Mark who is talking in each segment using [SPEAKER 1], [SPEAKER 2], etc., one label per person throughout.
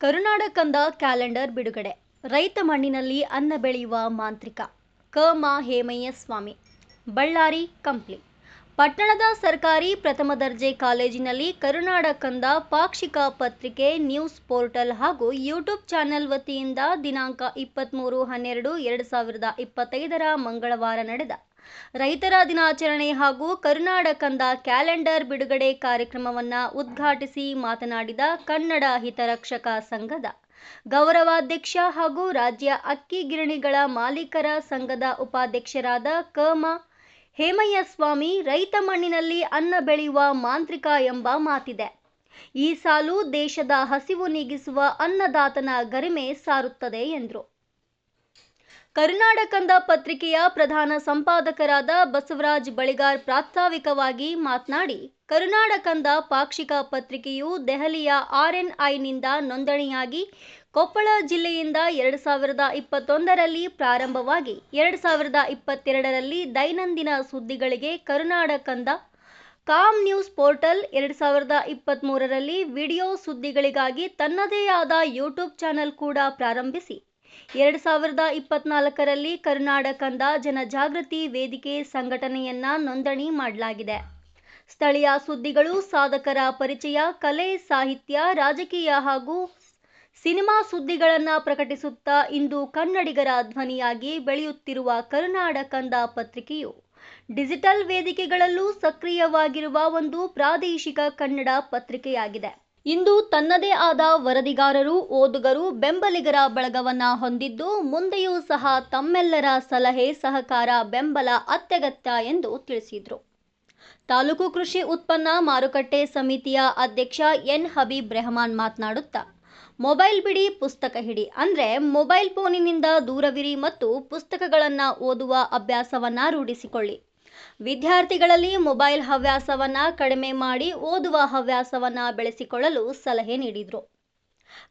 [SPEAKER 1] ಕರುನಾಡ ಕಂದ ಕ್ಯಾಲೆಂಡರ್ ಬಿಡುಗಡೆ. ರೈತ ಮಣ್ಣಿನಲ್ಲಿ ಅನ್ನ ಬೆಳೆಯುವ ಮಾಂತ್ರಿಕ. ಕಮ ಹೇಮಯ್ಯ ಸ್ವಾಮಿ. ಬಳ್ಳಾರಿ ಕಂಪ್ಲಿ. ಪಟ್ಟಣದ ಸರ್ಕಾರಿ ಪ್ರಥಮ ದರ್ಜೆ ಕಾಲೇಜಿನಲ್ಲಿ ಕರುನಾಡ ಕಂದ ಪಾಕ್ಷಿಕ ಪತ್ರಿಕೆ ನ್ಯೂಸ್ ಪೋರ್ಟಲ್ ಹಾಗೂ ಯೂಟ್ಯೂಬ್ ಚಾನೆಲ್ ವತಿಯಿಂದ ದಿನಾಂಕ ಇಪ್ಪತ್ತ್ಮೂರು ಹನ್ನೆರಡು ಎರಡು ಸಾವಿರದ ಇಪ್ಪತ್ತೈದರ ಮಂಗಳವಾರ ನಡೆದ ರೈತರ ದಿನಾಚರಣೆ ಹಾಗೂ ಕರುನಾಡ ಕಂದ ಕ್ಯಾಲೆಂಡರ್ ಬಿಡುಗಡೆ ಕಾರ್ಯಕ್ರಮವನ್ನು ಉದ್ಘಾಟಿಸಿ ಮಾತನಾಡಿದ ಕನ್ನಡ ಹಿತರಕ್ಷಕ ಸಂಘದ ಗೌರವಾಧ್ಯಕ್ಷ ಹಾಗೂ ರಾಜ್ಯ ಅಕ್ಕಿ ಗಿರಣಿಗಳ ಮಾಲೀಕರ ಸಂಘದ ಉಪಾಧ್ಯಕ್ಷರಾದ ಕಮ ಹೇಮಯ್ಯ ಸ್ವಾಮಿ ರೈತ ಮಣ್ಣಿನಲ್ಲಿ ಅನ್ನ ಬೆಳೆಯುವ ಮಾಂತ್ರಿಕ ಎಂಬ ಮಾತಿದೆ. ಈ ಸಾಲು ದೇಶದ ಹಸಿವು ನೀಗಿಸುವ ಅನ್ನದಾತನ ಗರಿಮೆ ಸಾರುತ್ತದೆ ಎಂದರು. ಕರುನಾಡ ಕಂದ ಪತ್ರಿಕೆಯ ಪ್ರಧಾನ ಸಂಪಾದಕರಾದ ಬಸವರಾಜ್ ಬಳಿಗಾರ್ ಪ್ರಾಸ್ತಾವಿಕವಾಗಿ ಮಾತನಾಡಿ ಕರುನಾಡಕಂದ ಪಾಕ್ಷಿಕ ಪತ್ರಿಕೆಯು ದೆಹಲಿಯ ಆರ್ಎನ್ಐನಿಂದ ನೋಂದಣಿಯಾಗಿ ಕೊಪ್ಪಳ ಜಿಲ್ಲೆಯಿಂದ ಎರಡು ಸಾವಿರದ ಇಪ್ಪತ್ತೊಂದರಲ್ಲಿ ಪ್ರಾರಂಭವಾಗಿ ಎರಡು ಸಾವಿರದ ಇಪ್ಪತ್ತೆರಡರಲ್ಲಿ ದೈನಂದಿನ ಸುದ್ದಿಗಳಿಗೆ ಕರುನಾಡ ಕಂದ ಕಾಮ್ ನ್ಯೂಸ್ ಪೋರ್ಟಲ್ ಎರಡು ಸಾವಿರದ ಇಪ್ಪತ್ತ್ಮೂರರಲ್ಲಿ ವಿಡಿಯೋ ಸುದ್ದಿಗಳಿಗಾಗಿ ತನ್ನದೇ ಆದ ಯೂಟ್ಯೂಬ್ ಚಾನೆಲ್ ಕೂಡ ಪ್ರಾರಂಭಿಸಿ ಎರಡು ಸಾವಿರದ ಇಪ್ಪತ್ನಾಲ್ಕರಲ್ಲಿ ಕರುನಾಡ ಕಂದ ಜನಜಾಗೃತಿ ವೇದಿಕೆ ಸಂಘಟನೆಯನ್ನ ನೋಂದಣಿ ಮಾಡಲಾಗಿದೆ. ಸ್ಥಳೀಯ ಸುದ್ದಿಗಳು, ಸಾಧಕರ ಪರಿಚಯ, ಕಲೆ, ಸಾಹಿತ್ಯ, ರಾಜಕೀಯ ಹಾಗೂ ಸಿನಿಮಾ ಸುದ್ದಿಗಳನ್ನು ಪ್ರಕಟಿಸುತ್ತಾ ಇಂದು ಕನ್ನಡಿಗರ ಧ್ವನಿಯಾಗಿ ಬೆಳೆಯುತ್ತಿರುವ ಕರುನಾಡ ಕಂದ ಪತ್ರಿಕೆಯು ಡಿಜಿಟಲ್ ವೇದಿಕೆಗಳಲ್ಲೂ ಸಕ್ರಿಯವಾಗಿರುವ ಒಂದು ಪ್ರಾದೇಶಿಕ ಕನ್ನಡ ಪತ್ರಿಕೆಯಾಗಿದೆ. ಇಂದು ತನ್ನದೇ ಆದ ವರದಿಗಾರರು, ಓದುಗರು ಬೆಂಬಲಿಗರ ಬಳಗವನ್ನ ಹೊಂದಿದ್ದು ಮುಂದೆಯೂ ಸಹ ತಮ್ಮೆಲ್ಲರ ಸಲಹೆ, ಸಹಕಾರ, ಬೆಂಬಲ ಅತ್ಯಗತ್ಯ ಎಂದು ತಿಳಿಸಿದರು. ತಾಲೂಕು ಕೃಷಿ ಉತ್ಪನ್ನ ಮಾರುಕಟ್ಟೆ ಸಮಿತಿಯ ಅಧ್ಯಕ್ಷ ಎನ್. ಹಬೀಬ್ ರೆಹಮಾನ್ ಮಾತನಾಡುತ್ತಾ, ಮೊಬೈಲ್ ಬಿಡಿ, ಪುಸ್ತಕ ಹಿಡಿ ಅಂದ್ರೆ ಮೊಬೈಲ್ ಫೋನಿನಿಂದ ದೂರವಿರಿ ಮತ್ತು ಪುಸ್ತಕಗಳನ್ನು ಓದುವ ಅಭ್ಯಾಸವನ್ನ ರೂಢಿಸಿಕೊಳ್ಳಿ. ವಿದ್ಯಾರ್ಥಿಗಳಲ್ಲಿ ಮೊಬೈಲ್ ಹವ್ಯಾಸವನ್ನ ಕಡಿಮೆ ಮಾಡಿ ಓದುವ ಹವ್ಯಾಸವನ್ನ ಬೆಳೆಸಿಕೊಳ್ಳಲು ಸಲಹೆ ನೀಡಿದರು.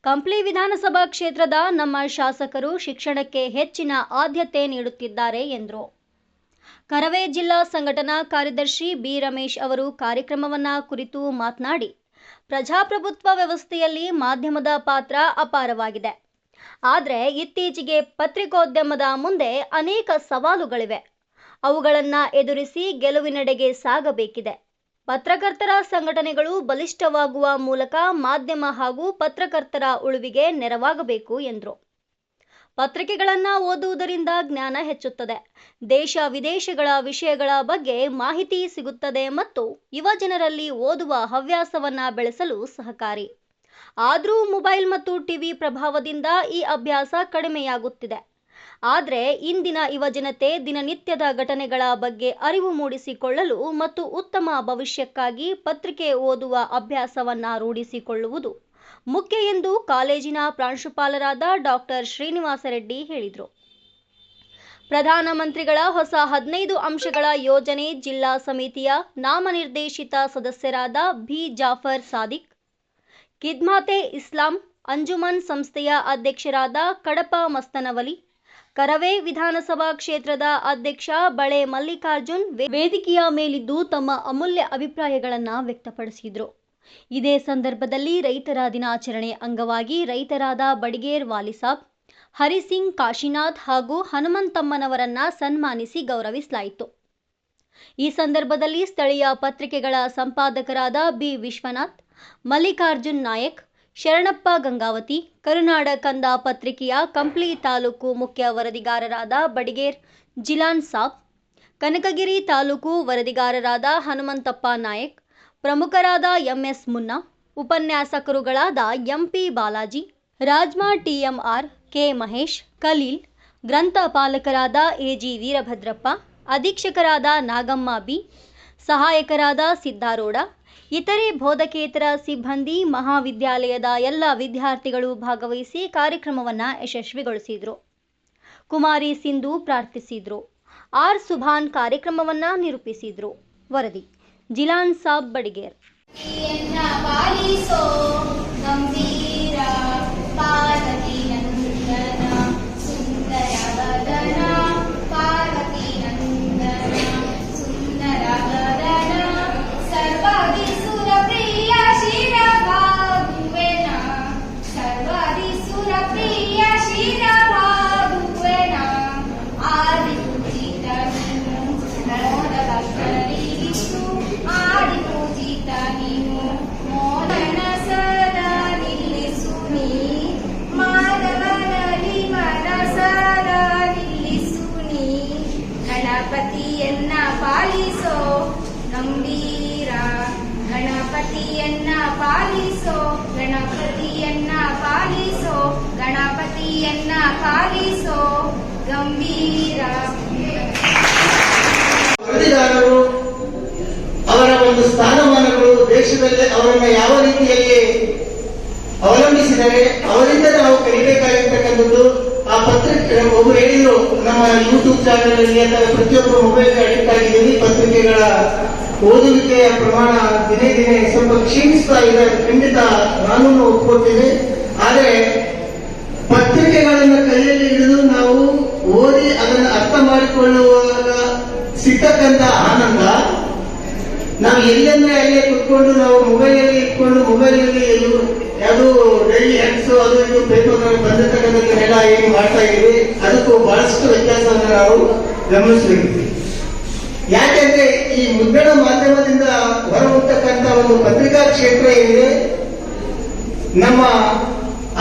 [SPEAKER 1] ಕಂಪ್ಲಿ ವಿಧಾನಸಭಾ ಕ್ಷೇತ್ರದ ನಮ್ಮ ಶಾಸಕರು ಶಿಕ್ಷಣಕ್ಕೆ ಹೆಚ್ಚಿನ ಆದ್ಯತೆ ನೀಡುತ್ತಿದ್ದಾರೆ ಎಂದರು. ಕರವೇ ಜಿಲ್ಲಾ ಸಂಘಟನಾ ಕಾರ್ಯದರ್ಶಿ ಬಿ ರಮೇಶ್ ಅವರು ಕಾರ್ಯಕ್ರಮವನ್ನ ಕುರಿತು ಮಾತನಾಡಿ, ಪ್ರಜಾಪ್ರಭುತ್ವ ವ್ಯವಸ್ಥೆಯಲ್ಲಿ ಮಾಧ್ಯಮದ ಪಾತ್ರ ಅಪಾರವಾಗಿದೆ. ಆದರೆ ಇತ್ತೀಚೆಗೆ ಪತ್ರಿಕೋದ್ಯಮದ ಮುಂದೆ ಅನೇಕ ಸವಾಲುಗಳಿವೆ. ಅವುಗಳನ್ನು ಎದುರಿಸಿ ಗೆಲುವಿನೆಡೆಗೆ ಸಾಗಬೇಕಿದೆ. ಪತ್ರಕರ್ತರ ಸಂಘಟನೆಗಳು ಬಲಿಷ್ಠವಾಗುವ ಮೂಲಕ ಮಾಧ್ಯಮ ಹಾಗೂ ಪತ್ರಕರ್ತರ ಉಳುವಿಗೆ ನೆರವಾಗಬೇಕು ಎಂದರು. ಪತ್ರಿಕೆಗಳನ್ನು ಓದುವುದರಿಂದ ಜ್ಞಾನ ಹೆಚ್ಚುತ್ತದೆ. ದೇಶ ವಿದೇಶಗಳ ವಿಷಯಗಳ ಬಗ್ಗೆ ಮಾಹಿತಿ ಸಿಗುತ್ತದೆ ಮತ್ತು ಯುವ ಜನರಲ್ಲಿ ಓದುವ ಹವ್ಯಾಸವನ್ನ ಬೆಳೆಸಲು ಸಹಕಾರಿ. ಆದರೂ ಮೊಬೈಲ್ ಮತ್ತು ಟಿವಿ ಪ್ರಭಾವದಿಂದ ಈ ಅಭ್ಯಾಸ ಕಡಿಮೆಯಾಗುತ್ತಿದೆ. ಆದರೆ ಇಂದಿನ ಯುವಜನತೆ ದಿನನಿತ್ಯದ ಘಟನೆಗಳ ಬಗ್ಗೆ ಅರಿವು ಮೂಡಿಸಿಕೊಳ್ಳಲು ಮತ್ತು ಉತ್ತಮ ಭವಿಷ್ಯಕ್ಕಾಗಿ ಪತ್ರಿಕೆ ಓದುವ ಅಭ್ಯಾಸವನ್ನ ರೂಢಿಸಿಕೊಳ್ಳುವುದು ಮುಖ್ಯ ಎಂದು ಕಾಲೇಜಿನ ಪ್ರಾಂಶುಪಾಲರಾದ ಡಾಕ್ಟರ್ ಶ್ರೀನಿವಾಸ ರೆಡ್ಡಿ ಹೇಳಿದರು. ಪ್ರಧಾನಮಂತ್ರಿಗಳ ಹೊಸ ಹದಿನೈದು ಅಂಶಗಳ ಯೋಜನೆ ಜಿಲ್ಲಾ ಸಮಿತಿಯ ನಾಮನಿರ್ದೇಶಿತ ಸದಸ್ಯರಾದ ಬಿ ಜಾಫರ್ ಸಾದಿಕ್, ಕಿದ್ಮಾತೆ ಇಸ್ಲಾಂ, ಅಂಜುಮನ್ ಸಂಸ್ಥೆಯ ಅಧ್ಯಕ್ಷರಾದ ಕಡಪ ಮಸ್ತನವಲಿ ಕರವೇ ವಿಧಾನಸಭಾ ಕ್ಷೇತ್ರದ ಅಧ್ಯಕ್ಷ ಬಳೆ ಮಲ್ಲಿಕಾರ್ಜುನ್ ವೇದಿಕೆಯ ಮೇಲಿದ್ದು ತಮ್ಮ ಅಮೂಲ್ಯ ಅಭಿಪ್ರಾಯಗಳನ್ನು ವ್ಯಕ್ತಪಡಿಸಿದರು. ಇದೇ ಸಂದರ್ಭದಲ್ಲಿ ರೈತರ ದಿನಾಚರಣೆ ಅಂಗವಾಗಿ ರೈತರಾದ ಬಡಿಗೇರ್ ವಾಲಿಸಾಬ್ ಹರಿಸಿಂಗ್ ಕಾಶಿನಾಥ್ ಹಾಗೂ ಹನುಮಂತಮ್ಮನವರನ್ನ ಸನ್ಮಾನಿಸಿ ಗೌರವಿಸಲಾಯಿತು. ಈ ಸಂದರ್ಭದಲ್ಲಿ ಸ್ಥಳೀಯ ಪತ್ರಿಕೆಗಳ ಸಂಪಾದಕರಾದ ಬಿ ವಿಶ್ವನಾಥ್, ಮಲ್ಲಿಕಾರ್ಜುನ್ ನಾಯಕ್ ಶರಣಪ್ಪ ಗಂಗಾವತಿ, ಕರುನಾಡ ಕಂದ ಪತ್ರಿಕೆಯ ಕಂಪ್ಲಿ ತಾಲೂಕು ಮುಖ್ಯ ವರದಿಗಾರರಾದ ಬಡಿಗೇರ್ ಜಿಲಾನ್ ಸಾಬ್, ಕನಕಗಿರಿ ತಾಲೂಕು ವರದಿಗಾರರಾದ ಹನುಮಂತಪ್ಪ ನಾಯಕ್, ಪ್ರಮುಖರಾದ MS Munna, ಉಪನ್ಯಾಸಕರುಗಳಾದ M P Balaji, Rajma T M R K Mahesh, Khaleel ಗ್ರಂಥಪಾಲಕರಾದ AG Veerabhadrappa, ಅಧೀಕ್ಷಕರಾದ ನಾಗಮ್ಮ ಬಿ, ಸಹಾಯಕರಾದ ಸಿದ್ದಾರೋಡ ಇತರೆ ಬೋಧಕೇತರ ಸಿಬ್ಬಂದಿ ಮಹಾವಿದ್ಯಾಲಯದ ಎಲ್ಲ ವಿದ್ಯಾರ್ಥಿಗಳು ಭಾಗವಹಿಸಿ ಕಾರ್ಯಕ್ರಮವನ್ನು ಯಶಸ್ವಿಗೊಳಿಸಿದರು. ಕುಮಾರಿ ಸಿಂಧು ಪ್ರಾರ್ಥಿಸಿದರು. ಆರ್ ಸುಭಾನ್ ಕಾರ್ಯಕ್ರಮವನ್ನು ನಿರೂಪಿಸಿದರು. ವರದಿ, ಜಿಲಾನ್ ಸಾಬ್ ಬಡಿಗೇರ್.
[SPEAKER 2] ಗಂಭೀರ ಗಣಪತಿಯನ್ನ ಗಂಭೀರ
[SPEAKER 3] ಅವರ ಒಂದು ಸ್ಥಾನಮಾನಗಳು ದೇಶದಲ್ಲಿ ಅವರನ್ನ ಯಾವ ರೀತಿಯಲ್ಲಿ ಅವಲಂಬಿಸಿದರೆ ಅವರಿಂದ ನಾವು ಕಲಿಬೇಕಾಗಿರ್ತಕ್ಕಂಥದ್ದು ಆ ಪತ್ರಿಕೆ ಒಬ್ಬರು ಹೇಳಿದ್ರು ನಮ್ಮ ಯೂಟ್ಯೂಬ್ ಚಾನೆಲ್ ಅಲ್ಲಿ ಅಥವಾ ಪ್ರತಿಯೊಬ್ಬರು ಮೊಬೈಲ್ ಅಡಿಕ್ಟ್ ಆಗಿದ್ದೀವಿ ಪತ್ರಿಕೆಗಳ ಓದುವಿಕೆಯ ಪ್ರಮಾಣ ದಿನೇ ದಿನೇ ಸ್ವಲ್ಪ ಕ್ಷೀಣಿಸ್ತಾ ಇದೆ. ಖಂಡಿತ ನಾನು ಒಪ್ಕೋತೀನಿ ಆದರೆ ಪತ್ರಿಕೆಗಳನ್ನು ಕೈಯಲ್ಲಿ ಹಿಡಿದು ನಾವು ಓದಿ ಅದನ್ನು ಅರ್ಥ ಮಾಡಿಕೊಳ್ಳುವಾಗ ಸಿಕ್ಕಂತ ಆನಂದ, ನಾವು ಎಲ್ಲೆಂದ್ರೆ ಅಲ್ಲೇ ಕುತ್ಕೊಂಡು ನಾವು ಮೊಬೈಲ್ ಅಲ್ಲಿ ಇಟ್ಕೊಂಡು ಮೊಬೈಲ್ ಅಲ್ಲಿ ಯಾವುದು ಡೈಲಿ ಹ್ಯಾಂಡ್ಸ್ ಅದು ಇದು ಪೇಪರ್ ಬಂದಿರ್ತಕ್ಕಂಥದ್ದನ್ನೆಲ್ಲ ಏನು ಮಾಡ್ತಾ ಇದೀವಿ, ಅದಕ್ಕೂ ಬಹಳಷ್ಟು ವ್ಯತ್ಯಾಸವನ್ನು ನಾವು ಗಮನಿಸಬೇಕು. ಯಾಕೆಂದ್ರೆ ಈ ಮುದ್ರಣ ಮಾಧ್ಯಮದಿಂದ ಹೊರಹೊಮ್ಮತಕ್ಕಂಥ ಒಂದು ಪತ್ರಿಕಾ ಕ್ಷೇತ್ರ ಏನಿದೆ, ನಮ್ಮ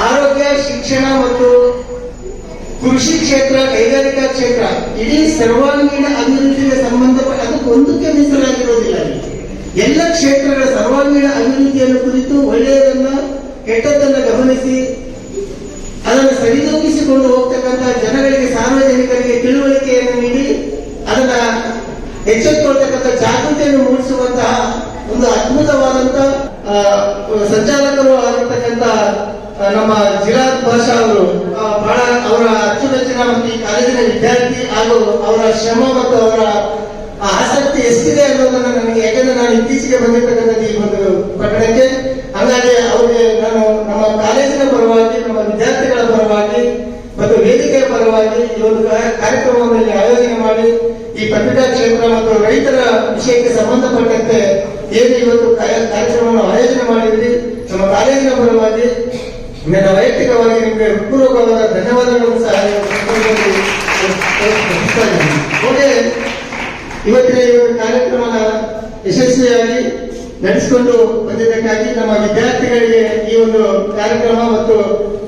[SPEAKER 3] ಆರೋಗ್ಯ ಶಿಕ್ಷಣ ಮತ್ತು ಕೃಷಿ ಕ್ಷೇತ್ರ ಕೈಗಾರಿಕಾ ಕ್ಷೇತ್ರ ಇಡೀ ಸರ್ವಾಂಗೀಣ ಅಭಿವೃದ್ಧಿಗೆ ಸಂಬಂಧಪಟ್ಟ ಅದಕ್ಕೆ ಒಂದಕ್ಕೆ ಮೀಸಲಾಗಿರೋದಿಲ್ಲ. ಎಲ್ಲ ಕ್ಷೇತ್ರಗಳ ಸರ್ವಾಂಗೀಣ ಅಭಿವೃದ್ಧಿಯನ್ನು ಕುರಿತು ಒಳ್ಳೆಯದನ್ನ ಕೆಟ್ಟದ್ದನ್ನ ಗಮನಿಸಿ ಅದನ್ನು ಸರಿದೂಗಿಸಿಕೊಂಡು ಹೋಗ್ತಕ್ಕಂಥ ಜನಗಳಿಗೆ ಸಾರ್ವಜನಿಕರಿಗೆ ತಿಳುವಳಿಕೆಯನ್ನು ನೀಡಿ ಅದನ್ನ ಎಚ್ಚೆತ್ತುಕೊಳ್ತಕ್ಕಂಥ ಜಾಗೃತಿಯನ್ನು ಮೂಡಿಸುವಂತಹ ಒಂದು ಅದ್ಭುತವಾದಂತ ಸಂಚಾಲಕರು ಆಗಿರ್ತಕ್ಕಂಥ ಆ, ನಮ್ಮ ಜಿಲ್ಲಾ ಭಾಷಾ ಅವರು ಬಹಳ ಅವರ ಅಚ್ಚುಮೆಚ್ಚಿನ ಒಂದು ಈ ಕಾಲೇಜಿನ ವಿದ್ಯಾರ್ಥಿ ಹಾಗೂ ಅವರ ಶ್ರಮ ಮತ್ತು ಅವರ ಆಸಕ್ತಿ ಎಷ್ಟಿದೆ ಅನ್ನೋದನ್ನ ನನಗೆ, ಯಾಕಂದ್ರೆ ನಾನು ಇತ್ತೀಚೆಗೆ ಬಂದಿರ್ತಕ್ಕಂಥದ್ದು ಈ ಒಂದು ಪಟ್ಟಣಕ್ಕೆ. ಹಾಗಾಗಿ ಅವರಿಗೆ ನಾನು ನಮ್ಮ ಕಾಲೇಜಿನ ಪರವಾಗಿ, ನಮ್ಮ ವಿದ್ಯಾರ್ಥಿಗಳ ಪರವಾಗಿ ಮತ್ತು ವೇದಿಕೆಯ ಪರವಾಗಿ ಈ ಒಂದು ಕಾರ್ಯಕ್ರಮವನ್ನು ಆಯೋಜನೆ ಮಾಡಿ, ಈ ಪತ್ರಿಕಾ ಕ್ಷೇತ್ರ ಮತ್ತು ರೈತರ ವಿಷಯಕ್ಕೆ ಸಂಬಂಧಪಟ್ಟಂತೆ ಏನು ಇವತ್ತು ಕಾರ್ಯ- ಕಾರ್ಯಕ್ರಮವನ್ನು ಆಯೋಜನೆ ಮಾಡಿದ್ರಿ, ನಮ್ಮ ಕಾಲೇಜಿನ ಪರವಾಗಿ ನನ್ನ ವೈಯಕ್ತಿಕವಾಗಿ ನಿಮಗೆ ಹೃತ್ಪೂರ್ವಕವಾದ ಧನ್ಯವಾದಗಳನ್ನು ಸಹ. ಹಾಗೆ ಇವತ್ತಿನ ಈ ಒಂದು ಕಾರ್ಯಕ್ರಮದ ಯಶಸ್ವಿಯಾಗಿ ನಡೆಸಿಕೊಂಡು ಬಂದಿದ್ದಕ್ಕಾಗಿ ನಮ್ಮ ವಿದ್ಯಾರ್ಥಿಗಳಿಗೆ ಈ ಒಂದು ಕಾರ್ಯಕ್ರಮ ಮತ್ತು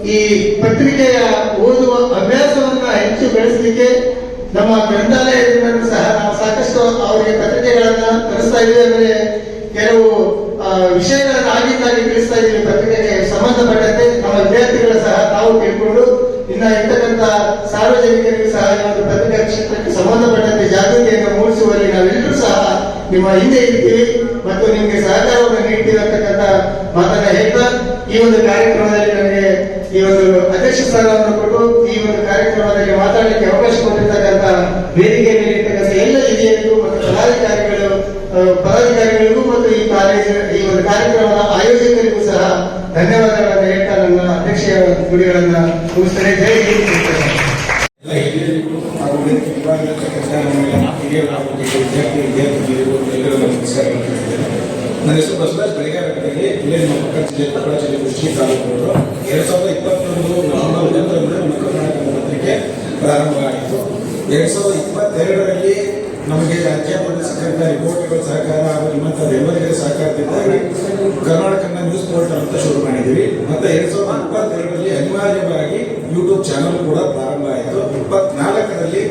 [SPEAKER 3] ಈ ಪತ್ರಿಕೆಯ ಓದುವ ಅಭ್ಯಾಸವನ್ನ ಹೆಚ್ಚು ಬೆಳೆಸಲಿಕ್ಕೆ ನಮ್ಮ ಗ್ರಂಥಾಲಯದಿಂದ ಸಹ ನಾವು ಸಾಕಷ್ಟು ಅವರಿಗೆ ಪತ್ರಿಕೆಗಳನ್ನ ತರಿಸ್ತಾ ಇದ್ದೇವೆ ಕೆಲವು ವಿಷಯಗಳನ್ನು ಆಗಿದ್ದಾಗಿ ತಿಳಿಸ್ತಾ ಇದ್ದೀನಿ ಪತ್ರಿಕೆಗೆ ಸಂಬಂಧಪಟ್ಟಂತೆ ನಮ್ಮ ವಿದ್ಯಾರ್ಥಿಗಳು ಸಹ ತಾವು ತಿಳ್ಕೊಂಡು ಇನ್ನ ಇರ್ತಕ್ಕಂಥ ಸಾರ್ವಜನಿಕರಿಗೂ ಸಹ ಈ ಒಂದು ಪತ್ರಿಕಾ ಕ್ಷೇತ್ರಕ್ಕೆ ಸಂಬಂಧಪಟ್ಟಂತೆ ಜಾಗೃತಿಯನ್ನು ಮೂಡಿಸುವಲ್ಲಿ ನಾವೆಲ್ಲರೂ ಸಹ ನಿಮ್ಮ ಹಿಂದೆ ಇರ್ತೀವಿ ಮತ್ತು ನಿಮಗೆ ಸಹಕಾರವನ್ನು ನೀಡ್ತೀವಿ ಅಂತಕ್ಕಂಥ ಮಾತನ್ನ ಹೇಳ್ತಾ ಈ ಒಂದು ಕಾರ್ಯಕ್ರಮದಲ್ಲಿ ನನಗೆ ಈ ಒಂದು ಅಧ್ಯಕ್ಷ ಸ್ಥಾನವನ್ನು ಕೊಟ್ಟು ಈ ಒಂದು ಕಾರ್ಯಕ್ರಮದಲ್ಲಿ ಮಾತಾಡಲಿಕ್ಕೆ ಅವಕಾಶ ಕೊಟ್ಟಿರ್ತಕ್ಕಂಥ ವೇದಿಕೆ ಮೇಲೆ ಇರ್ತಕ್ಕಂಥ ಎಲ್ಲ ಹಿರಿಯರಿಗೂ ಮತ್ತು ಪದಾಧಿಕಾರಿಗಳು ಪದಾಧಿಕಾರಿಗಳಿಗೂ ಮತ್ತು ಈ ಕಾಲೇಜ್ ಕಾರ್ಯಕ್ರಮದ ಆಯೋಜಕರಿಗೂ ಸಹ ಧನ್ಯವಾದಗಳನ್ನು ಹೇಳ್ತಾ ನನ್ನ ಅಧ್ಯಕ್ಷೀಯ ಗುರಿಗಳನ್ನ ಮುಗಿಸ್ತೇನೆ. ಜೈ.
[SPEAKER 4] ನನ್ನ ಹೆಸರು ಬಸವರಾಜ್ ಬೆಳಗಾವಿ ಇಲ್ಲೇ ನಮ್ಮ ಪಕ್ಕ ಜಿಲ್ಲೆ ಕೊಪ್ಪಳ ಜಿಲ್ಲೆ ಕೃಷಿ ತಾಲೂಕು ಎರಡ್ ಸಾವಿರದ ಇಪ್ಪತ್ತೊಂದು ನವೆಂಬರ್ ಒಂದರಂದು ನಮ್ಮ ಕರ್ನಾಟಕ ಪತ್ರಿಕೆ ಪ್ರಾರಂಭ ಆಯಿತು ಎರಡ್ ಸಾವಿರದ ಇಪ್ಪತ್ತೆರಡರಲ್ಲಿ ನಮಗೆ ರಾಜ್ಯಾದ್ಯಂತ ಸಿಕ್ಕಂತ ರಿಪೋರ್ಟ್ಗಳ ಸಹಕಾರ ಹಾಗೂ ನಿಮ್ಮಂತ ಬೆಂಬಲಿಗರ ಸಹಕಾರದಿಂದಾಗಿ ಕರ್ನಾಟಕ ನ್ಯೂಸ್ ಪೋರ್ಟಲ್ ಅಂತ ಶುರು ಮಾಡಿದ್ದೀವಿ ಮತ್ತೆ ಎರಡ್ ಸಾವಿರದ ಇಪ್ಪತ್ತೆರಡರಲ್ಲಿ ಅನಿವಾರ್ಯವಾಗಿ ಯೂಟ್ಯೂಬ್ ಚಾನಲ್ ಕೂಡ ಪ್ರಾರಂಭ ಆಯಿತು. ಇಪ್ಪತ್ನಾಲ್ಕರಲ್ಲಿ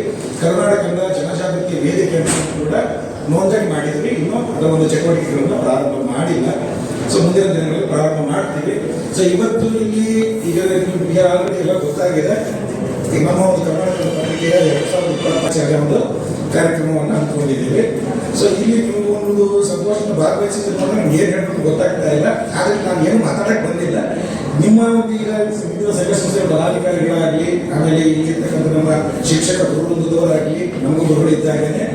[SPEAKER 4] ಕರ್ನಾಟಕ ಜನಜಾಗೃತಿ ವೇದಿಕೆ ಕೂಡ ನೋಂದಣಿ ಮಾಡಿದ್ವಿ. ಇನ್ನೂ ಅದರ ಒಂದು ಚಟುವಟಿಕೆಗಳನ್ನು ಪ್ರಾರಂಭ ಮಾಡಿಲ್ಲ. ಸೊ ಮುಂದಿನ ದಿನಗಳಲ್ಲಿ ಪ್ರಾರಂಭ ಮಾಡ್ತೀವಿ. ಸೊ ಇವತ್ತು ಇಲ್ಲಿ ಈಗ ಆಲ್ರೆಡಿ ಎಲ್ಲ ಗೊತ್ತಾಗಿದೆ. ನಮ್ಮ ಒಂದು ಕರ್ನಾಟಕ ಪತ್ರಿಕೆಯ ಎರಡ್ ಸಾವಿರದ ಇಪ್ಪತ್ತಾರರ ಒಂದು ಕಾರ್ಯಕ್ರಮವನ್ನು ಅಂದ್ಕೊಂಡಿದ್ದೀವಿ ಸೊ ಇಲ್ಲಿ ನೀವು ಒಂದು ಸಂತೋಷದ ಭಾಗವಹಿಸಿದ್ರೆ ನಮ್ಗೆ ಏನು ಹೇಳೋದು ಗೊತ್ತಾಗ್ತಾ ಇಲ್ಲ. ಆದರೆ ನಾನು ಏನು ಮಾತಾಡಕ್ಕೆ ಬಂದಿಲ್ಲ. ನಿಮ್ಮ ಈಗ ವಿವಿಧ ಸಂಘ ಸಂಸ್ಥೆ ಆಮೇಲೆ ಇಲ್ಲಿರ್ತಕ್ಕಂಥ ನಮ್ಮ ಶಿಕ್ಷಕ ಗುರುವೃಂದದವರಾಗಲಿ ನಮಗೂ ಇದ್ದಾಗಲೇ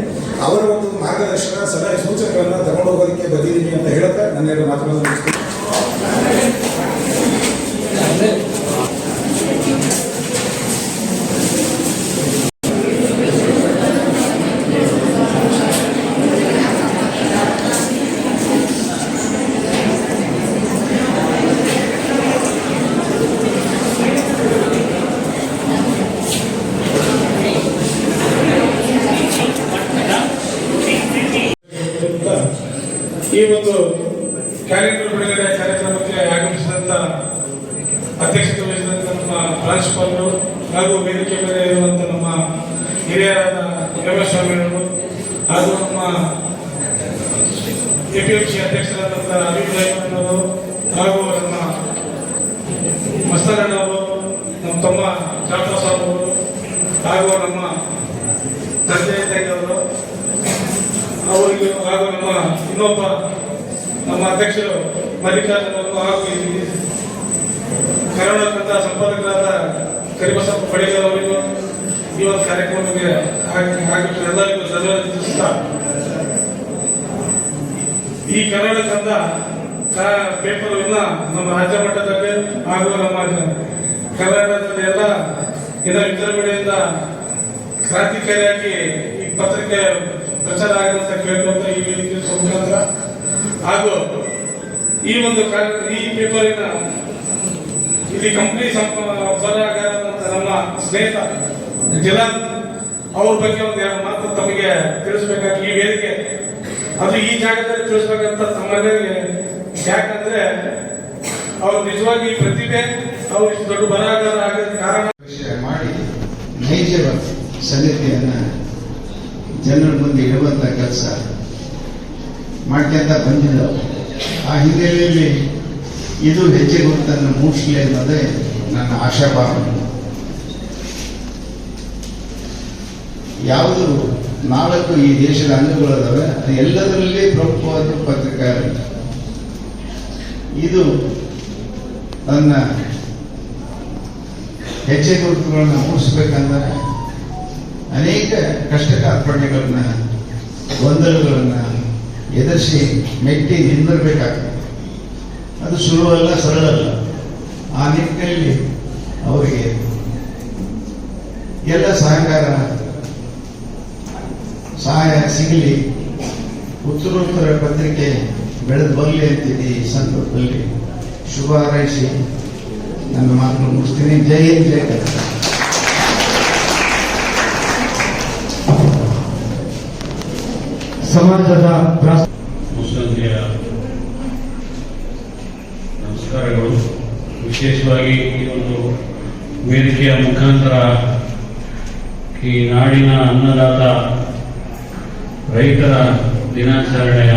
[SPEAKER 4] ಅವರ ಒಂದು ಮಾರ್ಗದರ್ಶನ, ಸಲಹೆ ಸೂಚನೆಗಳನ್ನ ತಗೊಂಡು ಹೋಗೋದಕ್ಕೆ ಬಂದಿದ್ದೀನಿ ಅಂತ ಹೇಳ್ತಾ ನನ್ನ ಮಾತುಗಳನ್ನು ಮುಗಿಸ್ತೀನಿ
[SPEAKER 5] ಅಂತ ಈ ಒಂದು ಕ್ಯಾಲೆಂಡರ್ ಬಿಡುಗಡೆ ಕಾರ್ಯಕ್ರಮಕ್ಕೆ ಆಗಮಿಸಿದಂತ ಅಧ್ಯಕ್ಷತೆ ವಹಿಸಿದಂತ ನಮ್ಮ ಪ್ರಾಂಶುಪಾಲರು ಹಾಗೂ ವೇದಿಕೆ ಮೇಲೆ ಇರುವಂತ ನಮ್ಮ ಹಿರಿಯರಾದ ಸ್ವಾಮಿಯವರು ಹಾಗೂ ನಮ್ಮ ಎಪಿಎಂಸಿ ಅಧ್ಯಕ್ಷರಾದಂಥ ಅಭಿಪ್ರಾಯವರು ಹಾಗೂ ನಮ್ಮ ಮಸ್ತರಣ್ಣವರು ನಮ್ಮ ತಮ್ಮ ಜಾಫರ್ ಸಾಬ್ ಅವರು ಹಾಗೂ ನಮ್ಮ ತಂದೆ ತಾಯಿಯವರು ಅವರಿಗೆ ಹಾಗೂ ನಮ್ಮ ಇನ್ನೊಬ್ಬ ನಮ್ಮ ಅಧ್ಯಕ್ಷರು ಮಲ್ಲಿಕಾರ್ಜುನ ಅವರು ಹಾಗೂ ಕನ್ನಡ ಕನ್ನಡ ಸಂಪಾದಕರಾದ ಕರಿಬಸಪ್ಪ ಪಡಿಗರ್ ಅವರಿಗೂ ಈ ಒಂದು ಕಾರ್ಯಕ್ರಮಕ್ಕೆ ಆಗಿ- ಆಗಿದ್ದು ಎಲ್ಲರಿಗೂ ಧನ್ಯವಾದ ಈ ಕನ್ನಡ ಕಂದ ಪೇಪರ್ ಇನ್ನ ನಮ್ಮ ರಾಜ್ಯ ಮಟ್ಟದಲ್ಲಿ ಹಾಗೂ ನಮ್ಮ ಕರ್ನಾಟಕದಲ್ಲಿ ಎಲ್ಲ ಇನ್ನ ವಿಜೃಂಭಣೆಯಿಂದ ಕ್ರಾಂತಿಕಾರಿಯಾಗಿ ಈ ಪತ್ರಿಕೆ ಪ್ರಚಾರ ಆಗುವಂತ ಕೇಳುವಂತ ಈ ವೇದಿಕೆ ಮುಖಾಂತರ. ಹಾಗೂ ಈ ಒಂದು ಈ ಪೇಪರಿನ ಇಲ್ಲಿ ಕಂಪ್ನಿ ಬರಗಾರರಂತ ನಮ್ಮ ಸ್ನೇಹಿತ ಜಿಲ್ಲಾ ಅವ್ರ ಬಗ್ಗೆ ಒಂದು ಎರಡು ಮಾತು ತಮಗೆ ತಿಳಿಸ್ಬೇಕಾಗಿ ಈ ವೇದಿಕೆ. ಅದು ಈ ಜಾಗದಲ್ಲಿ ತಿಳಿಸ್ಬೇಕಂತ ತಮ್ಮಲ್ಲಿ ಯಾಕಂದ್ರೆ ಅವ್ರು ನಿಜವಾಗಿ ಪ್ರತಿಭೆ, ಅವ್ರು ಇಷ್ಟು ದೊಡ್ಡ ಬರಹಗಾರ ಆಗಿದ ಕಾರಣ
[SPEAKER 6] ವಿಷಯ ಮಾಡಿ ನೈಜ ಸಮಿತಿಯನ್ನ ಜನರ ಮುಂದೆ ಇಡುವಂತ ಕೆಲಸ. ಮಾಡ್ಕೊಂತ ಬಂದಿದ್ದವು ಆ ಹಿನ್ನೆಲೆಯಲ್ಲಿ ಇದು ಹೆಜ್ಜೆ ಗುರುತನ್ನು ಮೂಡಿಸಲಿ ಅನ್ನೋದೇ ನನ್ನ ಆಶಾಭಾವನೆ ಯಾವುದು ನಾಲ್ಕು ಈ ದೇಶದ ಅಂಗಗಳಿದಾವೆ, ಅದು ಎಲ್ಲದರಲ್ಲಿ ಪ್ರಮುಖವಾದ ಪತ್ರಿಕಾರ ಇದು ತನ್ನ ಹೆಜ್ಜೆ ಗುರುತುಗಳನ್ನು ಮೂಡಿಸ್ಬೇಕಂದ್ರೆ ಅನೇಕ ಕಷ್ಟ ಕಾರ್ಪಣ್ಯಗಳನ್ನ ಗೊಂದಲಗಳನ್ನ ಎದುರಿಸಿ ಮೆಟ್ಟಿ ನಿಂದಿರಬೇಕಾಗ್ತದೆ. ಅದು ಸುಲಭವಲ್ಲ ಸರಳಲ್ಲ ಆ ನಿಟ್ಟಿನಲ್ಲಿ ಅವರಿಗೆ ಎಲ್ಲ ಸಹಕಾರ ಸಹಾಯ ಸಿಗಲಿ. ಉತ್ತರೋತ್ತರ ಪತ್ರಿಕೆ ಬೆಳೆದು ಬರಲಿ ಅಂತೀನಿ ಈ ಸಂದರ್ಭದಲ್ಲಿ. ಶುಭ ಹಾರೈಸಿ ನನ್ನ ಮಾತು ಮುಗಿಸ್ತೀನಿ. ಜೈ ಹಿಂದ್ ಜಯ
[SPEAKER 7] ಸಮಾಜದ
[SPEAKER 8] ನಮಸ್ಕಾರಗಳು. ವಿಶೇಷವಾಗಿ ಈ ಒಂದು ವೇದಿಕೆಯ ಮುಖಾಂತರ ಈ ನಾಡಿನ ಅನ್ನದಾತ ರೈತರ ದಿನಾಚರಣೆಯ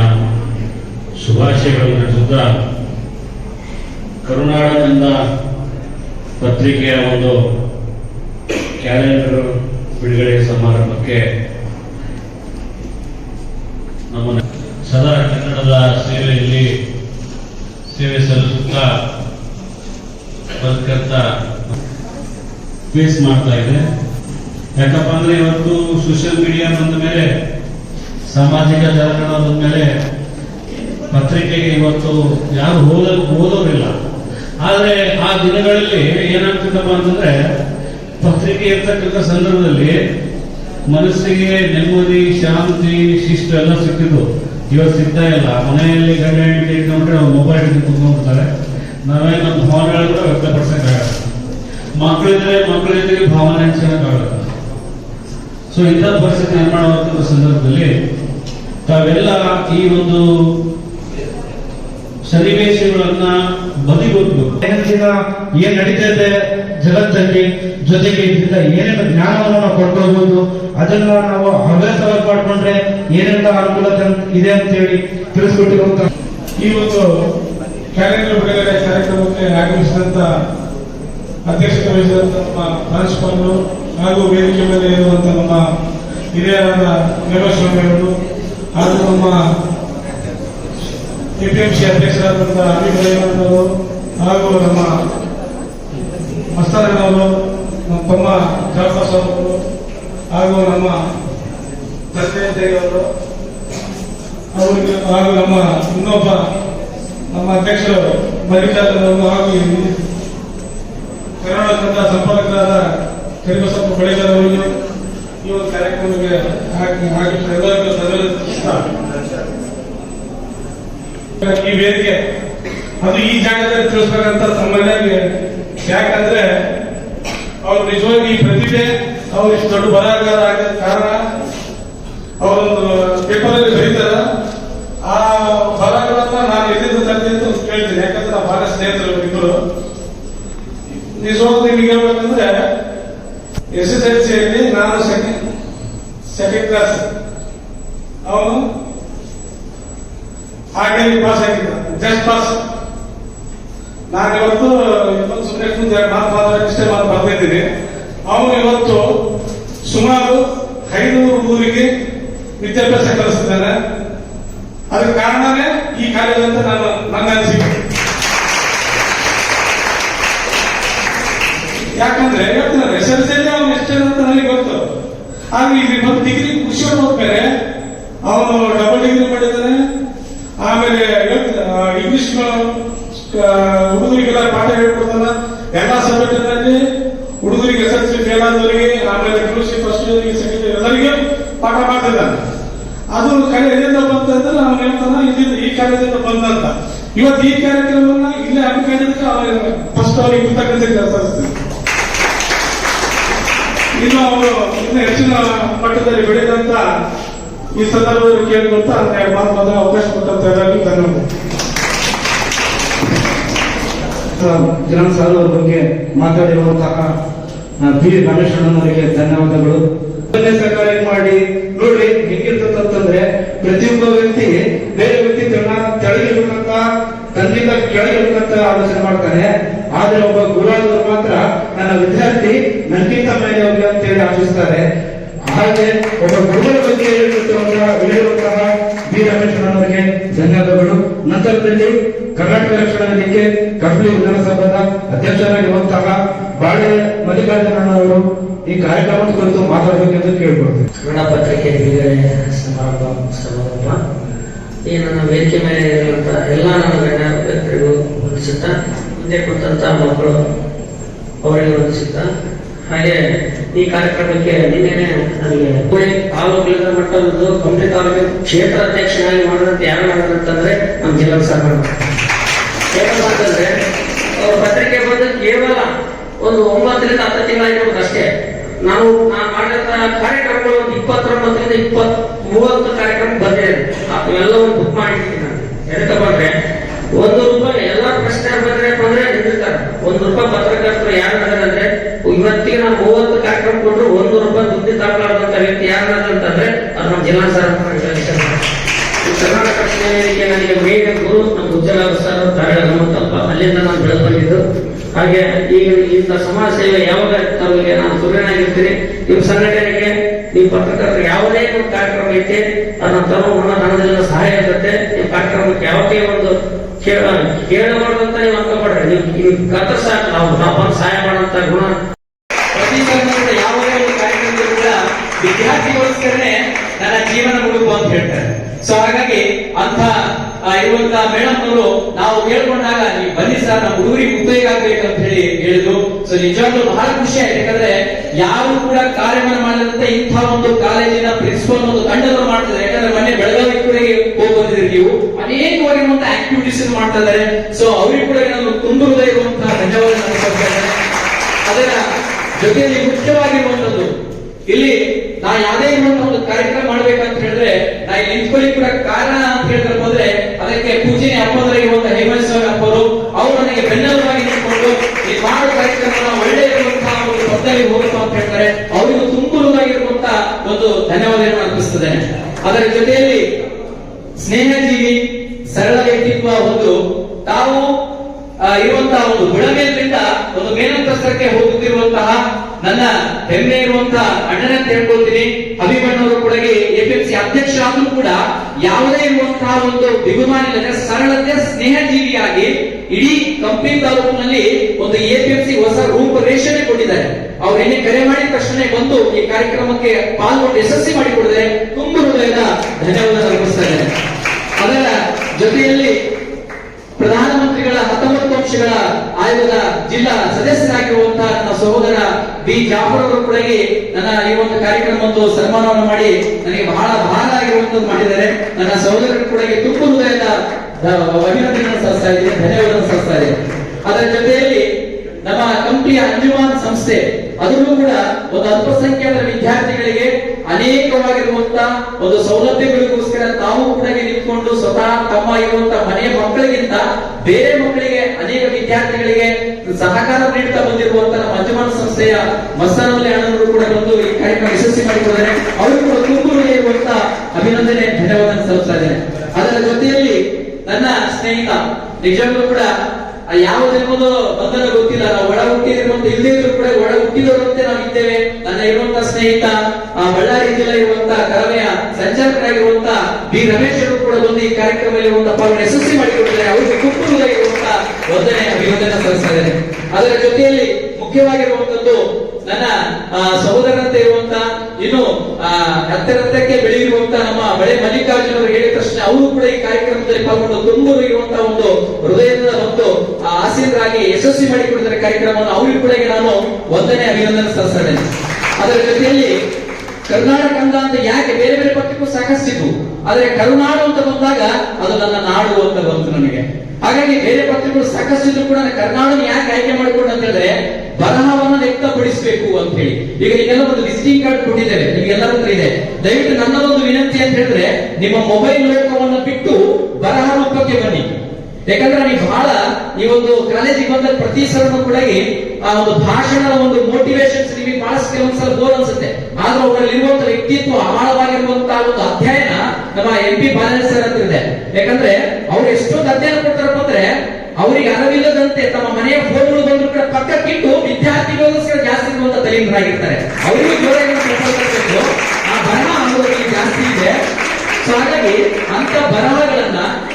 [SPEAKER 8] ಶುಭಾಶಯಗಳನ್ನು ನಡೆಸುತ್ತಾ ಕರುನಾಡದಿಂದ ಪತ್ರಿಕೆಯ ಒಂದು ಕ್ಯಾಲೆಂಡರ್ ಬಿಡುಗಡೆ ಸಮಾರಂಭಕ್ಕೆ ನಮ್ಮ ಸದಾ ಕನ್ನಡದ ಸೇವೆಯಲ್ಲಿ ಸೇವೆ ಸಲ್ಲಿಸುತ್ತಾ ಬದುಕಂತ ಫೇಸ್ ಮಾಡ್ತಾ ಇದೆ. ಯಾಕಪ್ಪ ಅಂದ್ರೆ ಇವತ್ತು ಸೋಷಿಯಲ್ ಮೀಡಿಯಾ ಬಂದ ಮೇಲೆ, ಸಾಮಾಜಿಕ ಜಾಲತಾಣ ಬಂದ ಮೇಲೆ ಪತ್ರಿಕೆಗೆ ಇವತ್ತು ಯಾರು ಓದ ಓದೋರಿಲ್ಲ. ಆದರೆ ಆ ದಿನಗಳಲ್ಲಿ ಏನಾಗ್ತಿದ್ದಪ್ಪ ಅಂತಂದ್ರೆ, ಪತ್ರಿಕೆ ಇರ್ತಕ್ಕಂಥ ಸಂದರ್ಭದಲ್ಲಿ ಮನಸ್ಸಿಗೆ ನೆಮ್ಮದಿ, ಶಾಂತಿ ಶಿಸ್ತು ಎಲ್ಲ ಸಿಕ್ಕಿದ್ದು. ಇವತ್ತು ಸಿಗ್ತಾ ಇಲ್ಲ. ಮನೆಯಲ್ಲಿ ಗಂಡ ಹೆಂಡತಿ ಇಟ್ಕೊಂಡ್ರೆ ಅವ್ರು ಮೊಬೈಲ್ ಹಿಡಿದು ಕುತ್ಕೊಂಡ್ಬಿಡ್ತಾರೆ. ನಾವೇ ನಮ್ಮ ಭಾವನೆಗಳನ್ನು ವ್ಯಕ್ತಪಡಿಸೋಕ್ಕಾಗಲ್ಲ. ಮಕ್ಕಳಿದ್ರೆ ಮಕ್ಕಳ ಜೊತೆಗೆ ಭಾವನೆ ಹಂಚ್ಕೊಳಕ್ಕಾಗಲ್ಲ. ಸೊ ಇಂಥ ಪರಿಸ್ಥಿತಿ ನಿರ್ಮಾಣ ಆಗ್ತಿರೋ ಸಂದರ್ಭದಲ್ಲಿ ತಾವೆಲ್ಲ ಈ ಒಂದು ಸನ್ನಿವೇಶಗಳನ್ನ
[SPEAKER 7] ದೈನಂದಿನ ಏನ್ ನಡೀತಾ ಇದೆ ಜಗತ್ತಲ್ಲಿ? ಜೊತೆಗೆ ಇದರಿಂದ ಏನೇನು ಜ್ಞಾನವನ್ನು ನಾವು ಪಡ್ಕೊಳ್ಬಹುದು ಅದನ್ನ ನಾವು ಹವ್ಯಾಸವಾಗಿ ಮಾಡ್ಕೊಂಡ್ರೆ ಏನೆಲ್ಲ ಅನುಕೂಲತೆ ಇದೆ ಅಂತ ಹೇಳಿ ತಿಳಿಸ್ಕೊಟ್ಟಿರುವಂತ
[SPEAKER 5] ಈ ಒಂದು ಕ್ಯಾಲೆಂಡರ್ ಬಿಡುಗಡೆ ಕಾರ್ಯಕ್ರಮಕ್ಕೆ ಆಗಮಿಸಿದಂತ ಅಧ್ಯಕ್ಷತೆ ವಹಿಸಿದಂತ ನಮ್ಮ ಪ್ರಾಂಶುಪಾಲರು ಹಾಗೂ ವೇದಿಕೆ ಮೇಲೆ ಇರುವಂತ ನಮ್ಮ ಹಿರಿಯರಾದ ನೇಮಸ್ವಾಮಿಯವರು ಹಾಗೂ ನಮ್ಮ ಎಪಿಎಂಸಿ ಅಧ್ಯಕ್ಷರಾದಂಥ ಅಭಿಪ್ರಾಯವರು ಹಾಗೂ ನಮ್ಮ ಮಸ್ತಾರಣ್ಣವರು ನಮ್ಮ ತಮ್ಮ ಜಾಫರ್ ಹಾಗೂ ನಮ್ಮ ತಂದೆ ತಾಯಿಯವರು ಅವರಿಗೆ ಹಾಗೂ ನಮ್ಮ ಇನ್ನೊಬ್ಬ ನಮ್ಮ ಅಧ್ಯಕ್ಷರು ಮಲ್ಲಿಕಾರ್ಜುನ ಅವರು ಹಾಗೂ ಕರ್ನಾಟಕದ ಸಂಪಾದಕರಾದ ಕರಿಬಸಪ್ಪ ಬಳಿಗಾರವರಿಗೆ ಈ ಒಂದು ಕಾರ್ಯಕ್ರಮಕ್ಕೆ ಹಾಕಿ ಆಗಿದ್ದು ಎಲ್ಲರಿಗೂ ಈ ವೇದಿಕೆ. ಅದು ಈ ಜಾಗದಲ್ಲಿ ತಿಳಿಸ್ಬೇಕಂತ ತಮ್ಮಲ್ಲಿ ಯಾಕಂದ್ರೆ ಅವ್ರು ನಿಜವಾಗಿ ಈ ಪ್ರತಿಭೆ, ಅವ್ರು ಇಷ್ಟು ದೊಡ್ಡ ಬರಹಗಾರ ಆಗದ ಕಾರಣ ಅವರೊಂದು ಪೇಪರ್ ಅಲ್ಲಿ ಬರೀತಾರ. ಆ ಬರಹಗಳನ್ನ ನಾನು ಎಲ್ಲಿಂದ ತಂದೆ ಅಂತ ಕೇಳ್ತೀನಿ. ಯಾಕಂದ್ರೆ ನಾವು ಬಹಳ ಸ್ನೇಹಿತರು ಇಬ್ಬರು ನಿಜವಾಗ ನಿಮ್ಗೆ ಹೇಳ್ಬೇಕಂದ್ರೆ ಎಸ್ ಎಸ್ ಎಲ್ ಸಿಯಲ್ಲಿ ನಾನು ಸೆಕೆಂಡ್ ಸೆಕೆಂಡ್ ಕ್ಲಾಸ್ ಅವನು ಹಾಗೆ ಪಾಸ್ ಆಗಿದ್ದ ಜಸ್ಟ್ ಪಾಸ್ ನಾನು ಇವತ್ತು ಇವತ್ತು ಸುಮ್ಮನೆ ಕುಂತ ಮಾತು ಮಾತಾಡಿ ಇಷ್ಟೇ ಮಾತು ಬರ್ತಿದ್ದೀನಿ ಅವನು ಇವತ್ತು ಸುಮಾರು ಐನೂರು ಊರಿಗೆ ವಿದ್ಯಾಭ್ಯಾಸ ಕಲಿಸ್ತಿದ್ದಾನೆ ಅದಕ್ಕೆ ಕಾರಣನೇ ಈ ಕಾಲೇಜ್ ಅಂತ ನಾನು, ನನ್ನ ಅನಿಸಿಕೆ. ಯಾಕಂದ್ರೆ ಹೇಳ್ತಾರೆ ಎಸ್ ಎಲ್ ಸಿ ಅವನು ಎಷ್ಟೇ ಅಂತ ನನಗೆ ಗೊತ್ತು. ಆದ್ರೆ ಇಲ್ಲಿ ಬಂದು ಡಿಗ್ರಿ ಖುಷಿ ಹೋದ್ಮೇಲೆ ಅವನು ಡಬಲ್ ಡಿಗ್ರಿ ಮಾಡಿದ್ದಾನೆ ಇಂಗ್ಲಿಷ್ ಹುಡುಗರಿಗೆಲ್ಲ ಪಾಠ ಹೇಳ್ಕೊಡ್ತಾನ. ಎಲ್ಲಾ ಸಬ್ಜೆಕ್ಟಿನಲ್ಲಿ ಹುಡುಗರಿಗೆ ಎಸ್ ಎಲ್ ಸಿ ಫೇಲ್ ಆದವರಿಗೆ ಆಮೇಲೆ P U C first second ಎಲ್ಲರಿಗೆ ಪಾಠ ಮಾಡ್ತಿದ್ದಾನೆ. ಅದು ಕಲೆ ಎಲ್ಲಿಂದ ಬಂತಂದ್ರೆ ಅವ್ನು ಹೇಳ್ತಾನ, ಇಲ್ಲಿಂದ ಈ ಕಾರ್ಯದಿಂದ ಬಂದಂತ ಇವತ್ತು ಈ ಕಾರ್ಯಕ್ರಮವನ್ನ ಇಲ್ಲೇ ಹಮ್ಮಿಕೊಂಡಿದ್ದಕ್ಕೆ ಅವ್ರಿಗೆ ಫಸ್ಟ್ ಅವ್ರಿಗೆ ಕೃತಜ್ಞತೆ ಕೆಲಸ ಇನ್ನು ಅವರು ಇನ್ನು ಹೆಚ್ಚಿನ ಮಟ್ಟದಲ್ಲಿ ಬೆಳೆದಂತ ಈ ಸಂದರ್ಭದಲ್ಲಿ ಕೇಳಿದಂತ ಮಾತು ಅವಕಾಶ ಕೊಟ್ಟಂತ ಧನ್ಯವಾದ
[SPEAKER 7] ಕಿರಣ್ ಬಗ್ಗೆ ಮಾತಾಡಿರುವಂತಹ ಬಿ. ರಮೇಶ್ ಅಣ್ಣನವರಿಗೆ ಧನ್ಯವಾದಗಳು. ಸರ್ಕಾರ ಸಹಕಾರ ಮಾಡಿ, ನೋಡ್ರಿ ಹೆಂಗಿರ್ತದಂತಂದ್ರೆ ಪ್ರತಿಯೊಬ್ಬ ವ್ಯಕ್ತಿ, ಬೇರೆ ವ್ಯಕ್ತಿ ತೆಳಗಿರ್ಬೇಕಂತ ತನ್ನಿಂದ ಕೆಳಗಿರ್ಬೇಕಂತ ಆಲೋಚನೆ ಮಾಡ್ತಾನೆ. ಆದ್ರೆ ಒಬ್ಬ ಗುರುವಾದವರು ಮಾತ್ರ ನನ್ನ ವಿದ್ಯಾರ್ಥಿ ನನ್ಗಿಂತ ಮೇಲೆ ಹೋಗಿ ಅಂತ ಹೇಳಿ ಆಶಿಸ್ತಾರೆ. ಹಾಗೆ ಒಬ್ಬ ಗುರುಗಳ ಬಗ್ಗೆ ಹೇಳಿರುವಂತಹ ಬಿ. ರಮೇಶ್ ಅವರಿಗೆ ಧನ್ಯವಾದಗಳು. ನಂತರದಲ್ಲಿ ಕರ್ನಾಟಕ ಕಂಪ್ಲಿ ವಿಧಾನಸಭಾದ ಅಧ್ಯಕ್ಷರಾಗಿರುವಂತಹ ಬಾಳೆ ಮಲ್ಲಿಕಾರ್ಜುನ ಅವರು ಈ ಕಾರ್ಯಕ್ರಮದ ಕುರಿತು ಮಾತಾಡಬೇಕೆಂದು ಕೇಳ್ಕೊಳ್ತೀವಿ
[SPEAKER 9] ಕನ್ನಡ ಪತ್ರಿಕೆ ಬಿಡುಗಡೆ ಸಮಾರಂಭ ಸಮಾರಂಭ. ಈ ನನ್ನ ವೇದಿಕೆ ಮೇಲೆ ಇರುವಂತ ಎಲ್ಲ ನನ್ನ ಗಣ್ಯ ವ್ಯಕ್ತಿಗಳು ವಂದಿಸುತ್ತಾ, ಮುಂದೆ ಕುಂತಂತ ಮಕ್ಕಳು ಅವರಿಗೆ ವಂದಿಸುತ್ತಾ. ಹಾಗೆ ಈ ಕಾರ್ಯಕ್ರಮಕ್ಕೆ ನಿನ್ನೆನೆ ನನಗೆ ಪುಣೆ ತಾಲೂಕಿನ ಮಟ್ಟದ್ದು ಕಂಪ್ಲಿ ತಾಲೂಕಿನ ಕ್ಷೇತ್ರ ಅಧ್ಯಕ್ಷನಾಗಿ ಮಾಡಿದಂತ ಯಾರು ಮಾಡಿದಂತಂದ್ರೆ ನಮ್ಮ ಜಿಲ್ಲಾ ಸರ್ಕಾರ ಅಂತಂದ್ರೆ, ಅವ್ರ ಪತ್ರಿಕೆ ಬಂದು ಕೇವಲ ಒಂದು ಒಂಬತ್ತರಿಂದ ಹತ್ತು ತಿಂಗಳಾಗಿರ್ಬೋದು ಅಷ್ಟೇ. ನಾವು ನಾನು ಮಾಡಿದಂತ ಕಾರ್ಯಕ್ರಮಗಳು ಒಂದು ಇಪ್ಪತ್ತೊಂಬತ್ತರಿಂದ ಇಪ್ಪತ್ ಮೂವತ್ತು ಕಾರ್ಯಕ್ರಮ ಬಂದಿದೆ. ಅದನ್ನೆಲ್ಲವನ್ನು ಬುಕ್ ಮಾಡಿದ್ದೀನಿ ನಾನು. ಎದಕ್ಕೆ ಬಂದ್ರೆ, ಒಂದು ರೂಪಾಯಿ ಎಲ್ಲ ಪ್ರಶ್ನೆ ಬಂದ್ರೆ ಬಂದ್ರೆ ನಿಂತಿರ್ತಾರೆ. ಒಂದು ರೂಪಾಯಿ ಪತ್ರಕರ್ತರು ಯಾರು ಅಂದ್ರೆ ಇವತ್ತಿಗೆ ನಾವು ಮೂವತ್ತು ಕಾರ್ಯಕ್ರಮ ಕೊಟ್ಟರು ಒಂದು ರೂಪಾಯಿ ದುಡ್ಡು ತಗೊಳ್ಳಾರ್ದಂತ ವ್ಯಕ್ತಿ ಯಾರು ಅಂತಂದ್ರೆ, ಅದು ನಮ್ಮ ಜಿಲ್ಲಾ ಸರ್ ಕರ್ನಾಟಕ ನನಗೆ ಮೇಘ ಗುರು ನಮ್ಮ ಉಜ್ಜಲ ಸರ್ ಅಲ್ಲಿಂದ ನಾನು ಬೆಳೆದು ಬಂದಿದ್ದು ಹಾಗೆ ಈಗ ಇಂಥ ಸಮಾಜ ಸೇವೆ ಯಾವಾಗ ತಮಗೆ ನಾನು ಸುರೇನಾಗಿರ್ತೀನಿ ನಿಮ್ಮ ಸಂಘಟನೆಗೆ, ನಿಮ್ಮ ಪತ್ರಕರ್ತರು ಯಾವುದೇ ಒಂದು ಕಾರ್ಯಕ್ರಮ ಐತೆ, ಅದನ್ನ ತರೋ ನನ್ನ ಹಣದಿಂದ ಸಹಾಯ ಇರುತ್ತೆ ನಿಮ್ಮ ಕಾರ್ಯಕ್ರಮಕ್ಕೆ ಯಾವುದೇ ಒಂದು ಕೇಳ, ಕೇಳಬಾರ್ದು ಅಂತ ನೀವು ಅನ್ಕೋಬೇಡ್ರಿ ನೀವು ನೀವು ಕರ್ತ ಸಾಕು ನಾವು ನಾವು ಬಂದು ಸಹಾಯ ಮಾಡುವಂತ ಗುಣ.
[SPEAKER 10] ಪ್ರತಿ ಸಂಘದಿಂದ ಯಾವುದೇ ಒಂದು ಕಾರ್ಯಕ್ರಮದಲ್ಲೂ ಕೂಡ ವಿದ್ಯಾರ್ಥಿಗೋಸ್ಕರನೇ ನನ್ನ ಜೀವನ ಮುಡುಪು ಅಂತ ಹೇಳ್ತಾರೆ. ಸೊ ಹಾಗಾಗಿ ಅಂತ ಇರುವಂತಹ ಮೇಡಮ್ ಅವರು ನಾವು ಕೇಳ್ಕೊಂಡಾಗ ನೀವು ಆಗ್ಬೇಕು ಅಂತ ಹೇಳಿ ಹೇಳಿದ್ರು. ಸೊ ನಿಜವಾಗ್ಲೂ ಬಹಳ ಖುಷಿ ಆಯ್ತು. ಯಾಕಂದ್ರೆ ಯಾರು ಕೂಡ ಕಾರ್ಯವನ್ನು ಮಾಡದಂತೆ ಇಂಥ ಒಂದು ಕಾಲೇಜಿನ ಪ್ರಿನ್ಸಿಪಲ್ ಒಂದು ತಂಡವನ್ನು ಮಾಡ್ತಿದ್ದಾರೆ. ಯಾಕಂದ್ರೆ ಮೊನ್ನೆ ಬೆಳಗಾವಿ ಕೂಡ ಹೋಗಿ ಬಂದಿದ್ರಿ ನೀವು. ಅನೇಕವಾಗಿರುವಂತಹ ಆಕ್ಟಿವಿಟೀಸ್ ಮಾಡ್ತಾ ಇದ್ದಾರೆ. ಸೊ ಅವರಿಗೂ ಕೂಡ ನಾನು ತುಂಬು ಇರುವಂತಹ ಧನ್ಯವಾದ ಅದರ ಜೊತೆಯಲ್ಲಿ ಮುಖ್ಯವಾಗಿರುವಂತದ್ದು ಇಲ್ಲಿ ನಾ ಯಾವುದೇ ಒಂದು ಕಾರ್ಯಕ್ರಮ ಮಾಡ್ಬೇಕಂತ ಹೇಳಿದ್ರೆ, ನಾ ಇಲ್ಲಿ ನಿಂತ್ಕೊಳ್ಳಿ ಕೂಡ ಕಾರಣ ಅಂತ ಹೇಳಿದ್ರೆ ಅದಕ್ಕೆ ಅಪ್ಪಂದ್ರೆ ಅಪ್ಪದರಿರುವಂತಹ ಹೇಮಂತ್ ಸ್ವಾಮಿ ಅಪ್ಪರು, ಅವರು ನನಗೆ ಬೆನ್ನೆಲುಬಾಗಿ ಈ ಮಾಡೋ ಕಾರ್ಯಕ್ರಮ ಒಳ್ಳೆಯ ಇರುವಂತಹ ಒಂದು ಪದ್ಧತಿ ಹೋಗಬೇಕು ಅಂತ ಹೇಳ್ತಾರೆ. ಅವರಿಗೂ ತುಂಬುವುದಾಗಿರುವಂತಹ ಒಂದು ಧನ್ಯವಾದಗಳನ್ನು ಅರ್ಪಿಸುತ್ತೇನೆ. ಅದರ ಜೊತೆಯಲ್ಲಿ ಸ್ನೇಹಜೀವಿ ಸರಳ ವ್ಯಕ್ತಿತ್ವ ಒಂದು. ತಾವು ಇರುವಂತಹ ಒಂದು ಗುಣಮೇಲಿಂದ ಒಂದು ಮೇಲಂತಸ್ತರಕ್ಕೆ ಹೋಗುತ್ತಿರುವಂತಹ ನನ್ನ ಹೆಮ್ಮೆ ಇರುವಂತಹ ಅಣ್ಣನ ತಿಳ್ಕೊಳ್ತೀನಿ ಅಭಿಮಣ್ಣವರು ಕೂಡ ಎಪಿಎಂಸಿ ಅಧ್ಯಕ್ಷ ಆದರೂ ಕೂಡ ಬಿಗುಮಾನ ಸರಳತೆ, ಸ್ನೇಹಜೀವಿಯಾಗಿ ಇಡೀ ಕಂಪನಿ ತಾಲೂಕಿನಲ್ಲಿ ಒಂದು ಎಪಿಎಂಸಿ ಹೊಸ ರೂಪರೇಷಣೆ ಕೊಟ್ಟಿದ್ದಾರೆ. ಅವ್ರು ಎಲ್ಲಿ ಕರೆ ಮಾಡಿದ ತಕ್ಷಣ ಬಂದು ಈ ಕಾರ್ಯಕ್ರಮಕ್ಕೆ ಪಾಲ್ಗೊಂಡು ಯಶಸ್ವಿ ಮಾಡಿಕೊಡಿದರೆ ತುಂಬ ಹೃದಯದ ಧನ್ಯವಾದ ಅರ್ಪಿಸ್ತಾ ಇದ್ದೇನೆ ಅದರ ಜೊತೆಯಲ್ಲಿ ಪ್ರಧಾನಮಂತ್ರಿಗಳ ಹತ್ತೊಂಬತ್ತು ಅಂಶಗಳ ಆಯೋಗದ ಜಿಲ್ಲಾ ಸದಸ್ಯರಾಗಿರುವಂತಹ ನನ್ನ ಸಹೋದರ ಬಿ. ಜಾಫರ್ ಅವರು ಕೂಡ ನನ್ನ ಈ ಒಂದು ಕಾರ್ಯಕ್ರಮವನ್ನು ಸನ್ಮಾನವನ್ನು ಮಾಡಿ ನನಗೆ ಬಹಳ ಭಾರ ಆಗಿರುವಂತದ್ದು ಮಾಡಿದ್ದಾರೆ. ನನ್ನ ಸಹೋದರರು ಕೂಡ ತುಂಬ ಹೃದಯದ ಅಭಿನಂದನೆಗಳನ್ನು ಸಲ್ಲಿಸ್ತಾ ಇದ್ದೀನಿ ಧನ್ಯವಾದ ಸಲ್ಲಿಸ್ತಾ ಇದ್ದೀನಿ. ಅದರ ಜೊತೆಯಲ್ಲಿ ನಮ್ಮ ಕಂಪನಿಯ ಅಂಜುಮಾನ್ ಸಂಸ್ಥೆ ಅದರಲ್ಲೂ ಕೂಡ ಒಂದು ಅಲ್ಪಸಂಖ್ಯಾತರ ವಿದ್ಯಾರ್ಥಿಗಳಿಗೆ ಅನೇಕವಾಗಿರುವಂತಹ ಒಂದು ಸೌಲಭ್ಯಗಳಿಗೋಸ್ಕರ ತಾವು ಕೂಡ ನಿಂತ್ಕೊಂಡು ಸ್ವತಃ ತಮ್ಮ ಇರುವಂತ ಮನೆಯ ಮಕ್ಕಳಿಗಿಂತ ಬೇರೆ ಮಕ್ಕಳಿಗೆ ಅನೇಕ ವಿದ್ಯಾರ್ಥಿಗಳಿಗೆ ಸಹಕಾರ ನೀಡ್ತಾ ಬಂದಿರುವಂತ ನಮ್ಮ ಸಂಸ್ಥೆಯ ಮಸ್ತಾನಲ್ಲಿ ಅಣ್ಣನವರು ಕೂಡ ಬಂದು ಈ ಕಾರ್ಯಕ್ರಮ ಯಶಸ್ವಿ ಮಾಡಿಕೊಂಡರೆ ಅವರು ಕೂಡ ತುಮಕೂರಿಗೆ ಇರುವಂತ ಅಭಿನಂದನೆ ಧನ್ಯವಾದ ಸಲ್ಲಿಸ್ತಾ ಇದ್ದೇನೆ. ಅದರ ಜೊತೆಯಲ್ಲಿ ನನ್ನ ಸ್ನೇಹಿತ, ನಿಜವಾಗ್ಲೂ ಕೂಡ ಆ ಯಾವ ಜನ್ಮದ ಬಂಧನ ಗೊತ್ತಿಲ್ಲ. ನಾವು ಒಳ ಹುಟ್ಟಿರುವಂತ ಇಲ್ಲೇ ಇದ್ರು ಕೂಡ ಒಳ ಹುಟ್ಟಿದವರಂತೆ ನಾವು ಇದ್ದೇವೆ ನನ್ನ ಇರುವಂತ ಸ್ನೇಹಿತ, ಆ ಬಳ್ಳಾರಿ ಜಿಲ್ಲೆ ಇರುವಂತಹ ಕರವೆಯ ಸಂಚಾಲಕರಾಗಿರುವಂತ ಬಿ ರಮೇಶ್ ಅವರು ಕೂಡ ಬಂದು ಈ ಕಾರ್ಯಕ್ರಮದಲ್ಲಿ ಒಂದು ಪಾಲ್ ಯಶಸ್ವಿ ಮಾಡಿಕೊಟ್ಟಿದ್ದಾರೆ. ಅವರಿಗೆ ಕುಟುಂಬದಲ್ಲಿ ಇರುವಂತ ಒಂದನೇ ಅಭಿನಂದನೆ ಸಲ್ಲಿಸ್ತಾ ಇದ್ದೇನೆ. ಅದರ ಜೊತೆಯಲ್ಲಿ ಮುಖ್ಯವಾಗಿರುವಂತದ್ದು ನನ್ನ ಸಹೋದರಂತೆ ಇರುವಂತಹ ಇರುವಂತ ಇನ್ನು ಆ, ಹತ್ತರತ್ತಕ್ಕೆ ಬೆಳೆಯಿರುವಂತ ನಮ್ಮ ಬಳೆ ಮಲ್ಲಿಕಾರ್ಜುನ ಅವರು ಹೇಳಿದ ತಕ್ಷಣ ಅವರು ಕೂಡ ಈ ಕಾರ್ಯಕ್ರಮದಲ್ಲಿ ಪಾಲ್ಗೊಂಡು ತುಂಬರು ಇರುವಂತ ಒಂದು ಹೃದಯದ ಮತ್ತು ಆ, ಆಸೀನರಾಗಿ ಯಶಸ್ವಿ ಮಾಡಿಕೊಡಿದ್ದಾರೆ ಕಾರ್ಯಕ್ರಮವನ್ನು. ಅವರಿಗೂ ಕೂಡ ನಾನು ಒಂದನೇ ಅಭಿನಂದನೆ ಸಲ್ಲಿಸ್ತೇನೆ ಅದರ ಜೊತೆಯಲ್ಲಿ ಕರ್ನಾಟಕ ಅಂದ ಅಂತ ಯಾಕೆ? ಬೇರೆ ಬೇರೆ ಪಕ್ಷಕ್ಕೂ ಸಾಕಷ್ಟಿತ್ತು ಆದ್ರೆ ಕರುನಾಡು ಅಂತ ಬಂದಾಗ ಅದು ನನ್ನ ನಾಡು ಅಂತ ಬಂತು ನನಗೆ. ಹಾಗಾಗಿ ಬೇರೆ ಪತ್ರಿಕೆಗಳು ಸಾಕಷ್ಟಿದ್ರು ಕೂಡ ಕರ್ನಾಟಕ ಯಾಕೆ ಆಯ್ಕೆ ಮಾಡಿಕೊಂಡು ಅಂತ ಹೇಳಿದ್ರೆ ಬರಹವನ್ನು ವ್ಯಕ್ತಪಡಿಸಬೇಕು ಅಂತ ಹೇಳಿ. ಈಗ ಈಗೆಲ್ಲ ಒಂದು ವಿಸಿಟಿಂಗ್ ಕಾರ್ಡ್ ಕೊಟ್ಟಿದ್ದೇವೆ ನಿಮ್ಗೆ ಹತ್ರ ಇದೆ. ದಯವಿಟ್ಟು ನನ್ನ ಒಂದು ವಿನಂತಿ ಅಂತ ಹೇಳಿದ್ರೆ ನಿಮ್ಮ ಮೊಬೈಲ್ ಲೋಕವನ್ನ ಬಿಟ್ಟು ಬರಹ ರೂಪಕ್ಕೆ ಬನ್ನಿ. ಯಾಕಂದ್ರೆ ನೀವು ಬಹಳ ಈ ಒಂದು ಕಾಲೇಜಿಗೆ ಬಂದ ಪ್ರತಿ ಸಲನೂ ಕೂಡ ಆ ಒಂದು ಭಾಷಣದ ಒಂದು ಮೋಟಿವೇಶನ್ಸ್ ನಿಮಗೆ ಬಹಳಷ್ಟು ಒಂದ್ಸಲ ಬೋರ್ ಅನ್ಸುತ್ತೆ. ಇರುವಂತ ವ್ಯಕ್ತಿತ್ವ ಆಳವಾಗಿರುವಂತಹ ಒಂದು ಅಧ್ಯಯನ ನಮ್ಮ ಎಂ ಪಿ ಬಾಲಯ್ಯ ಸರ್ ಅಂತ ಇದೆ. ಯಾಕಂದ್ರೆ ಅವ್ರು ಎಷ್ಟೊಂದು ಅಧ್ಯಯನ ಕೊಡ್ತಾರಪ್ಪ ಅಂದ್ರೆ ಅವರಿಗೆ ಅರಿವಿಲ್ಲದಂತೆ ತಮ್ಮ ಮನೆಯ ಫೋನ್ಗಳು ಬಂದ್ರು ಕೂಡ ಪಕ್ಕಕ್ಕಿಟ್ಟು ವಿದ್ಯಾರ್ಥಿಗಳಿಗೋಸ್ಕರ ಜಾಸ್ತಿ ಇರುವಂತ ತಲೆಮರಾಗಿರ್ತಾರೆ ಅವರಿಗೂ ಆ ಬರಹ ಅವರಲ್ಲಿ ಜಾಸ್ತಿ ಇದೆ. ಸೊ ಹಾಗಾಗಿ ಅಂತ ಬರಹಗಳನ್ನ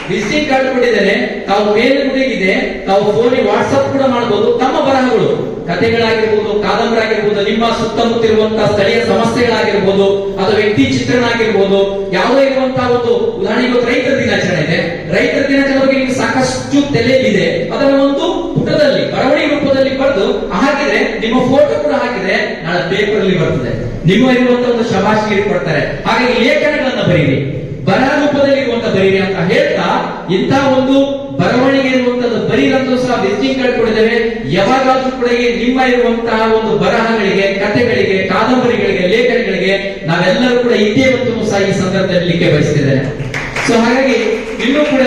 [SPEAKER 10] ವಿಸಿಟಿಂಗ್ ಕಾರ್ಡ್ ಕೊಟ್ಟಿದ್ದೇನೆ ತಾವು ಮೇಲ್ ಕೂಡ ಇದೆ ತಾವು ಫೋನಿಗೆ ವಾಟ್ಸಪ್ ಕೂಡ ಮಾಡಬಹುದು ತಮ್ಮ ಬರಹಗಳು, ಕಥೆಗಳಾಗಿರ್ಬೋದು ಕಾದಂಬರಿ ಆಗಿರ್ಬೋದು ನಿಮ್ಮ ಸುತ್ತಮುತ್ತ ಇರುವಂತಹ ಸ್ಥಳೀಯ ಸಮಸ್ಯೆಗಳಾಗಿರ್ಬೋದು, ಅಥವಾ ವ್ಯಕ್ತಿ ಚಿತ್ರಣ ಆಗಿರ್ಬೋದು ಯಾವುದೇ ಇರುವಂತಹ ಒಂದು ಉದಾಹರಣೆಗೆ ರೈತರ ದಿನಾಚರಣೆ ಇದೆ. ರೈತರ ದಿನಾಚರಣೆ ಬಗ್ಗೆ ನಿಮ್ಗೆ ಸಾಕಷ್ಟು ತಲೆಯಲ್ಲಿದೆ ಅದರ ಒಂದು ಪುಟದಲ್ಲಿ, ಬರವಣಿಗೆ ರೂಪದಲ್ಲಿ ಬರೆದು ಹಾಕಿದ್ರೆ, ನಿಮ್ಮ ಫೋಟೋ ಕೂಡ ಹಾಕಿದ್ರೆ ನಾಳೆ ಪೇಪರ್ ಅಲ್ಲಿ ಬರ್ತದೆ. ನಿಮ್ಮ ಇರುವಂತಹ ಒಂದು ಶಬಾಷಿಗೆ ಕೊಡ್ತಾರೆ. ಹಾಗಾಗಿ ಲೇಖನಗಳನ್ನ ಬರೀರಿ. ಬರಹ ರೂಪದಲ್ಲಿ ಇರುವಂತ ಬರೀರಿ ಅಂತ ಹೇಳ್ತಾ ಇಂಥ ಒಂದು ಬರವಣಿಗೆ ಇರುವಂತದ್ದು ಬರೀರಂತೂ ಸಹ ವಿಸಿಟಿಂಗ್ ಕಾರ್ಡ್ ಕೊಡಿದ್ದೇವೆ ಯಾವಾಗಾದ್ರೂ ಕೂಡ ನಿಮ್ಮ ಇರುವಂತಹ ಒಂದು ಬರಹಗಳಿಗೆ, ಕಥೆಗಳಿಗೆ, ಕಾದಂಬರಿಗಳಿಗೆ, ಲೇಖನಗಳಿಗೆ ನಾವೆಲ್ಲರೂ ಕೂಡ ಇದೇ ಮತ್ತು ಸಹ ಈ ಸಂದರ್ಭದಲ್ಲಿ ಬಯಸ್ತಿದ್ದೇನೆ. ಸೊ ಹಾಗಾಗಿ ಇನ್ನೂ ಕೂಡ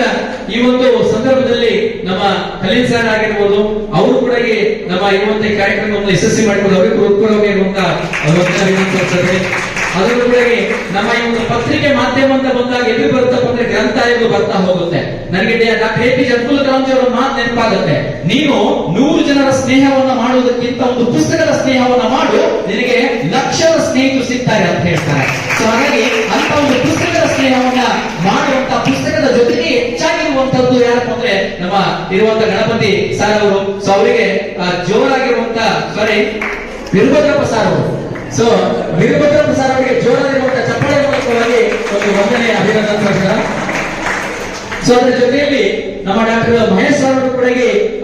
[SPEAKER 10] ಈ ಒಂದು ಸಂದರ್ಭದಲ್ಲಿ ನಮ್ಮ ಖಲೀಲ್ ಸರ್ ಆಗಿರ್ಬೋದು, ಅವರು ಕೂಡ ನಮ್ಮ ಇರುವಂತಹ ಕಾರ್ಯಕ್ರಮವನ್ನು ಯಶಸ್ವಿ ಮಾಡಿಕೊಂಡು ಅವರಿಗೆ ಹೃತ್ಪೂರ್ವಕ ಕೂಡ ನಮ್ಮ ಈ ಒಂದು ಪತ್ರಿಕೆ ಮಾಧ್ಯಮ ಅಂತ ಬಂದಾಗ ಎಲ್ಲಿ ಬರುತ್ತಪ್ಪ ಅಂದ್ರೆ ಗ್ರಂಥ ಎಂದು ಬರ್ತಾ ಹೋಗುತ್ತೆ. ನನಗೆ doctor A P. J Abdul Kalam ಮಾತು ನೆನಪಾಗುತ್ತೆ. ನೀನು ನೂರು ಜನರ ಸ್ನೇಹವನ್ನ ಮಾಡುವುದಕ್ಕಿಂತ ಒಂದು ಪುಸ್ತಕದ ಸ್ನೇಹವನ್ನ ಮಾಡು, ನಿನಗೆ ಲಕ್ಷದ ಸ್ನೇಹಿತರು ಸಿಗ್ತಾರೆ ಅಂತ ಹೇಳ್ತಾರೆ. ಸೊ ಹಾಗಾಗಿ ಅಂತ ಒಂದು ಪುಸ್ತಕದ ಸ್ನೇಹವನ್ನ ಮಾಡುವಂತ ಪುಸ್ತಕದ ಜೊತೆಗೆ ಹೆಚ್ಚಾಗಿರುವಂತದ್ದು ಯಾರಪ್ಪ ಅಂದ್ರೆ ನಮ್ಮ ಇರುವಂತ ಗಣಪತಿ ಸರ್ ಅವರು. ಸೊ ಅವರಿಗೆ ಜೋರಾಗಿರುವಂತ ಸಾರಿ ವೀರಭದ್ರಪ್ಪ ಸರ್ ಅವರು. ಸೊ ವೀರಭದ್ರ ಸರ್ ಅವರಿಗೆ ಜೋರಾಗಿರುವಂತ ಚಪ್ಪಾಳೆ ಮೂಲಕವಾಗಿ ಒಂದು ವಂದನೆ ಅಭಿನಂದನೆ ಸಲ್ಲಿಸ್ತಾರೆ. ಸೊ ಅದರ ಜೊತೆಯಲ್ಲಿ ನಮ್ಮ ಡಾಕ್ಟರ್ ಮಹೇಶ್ ಅವರು ಕೂಡ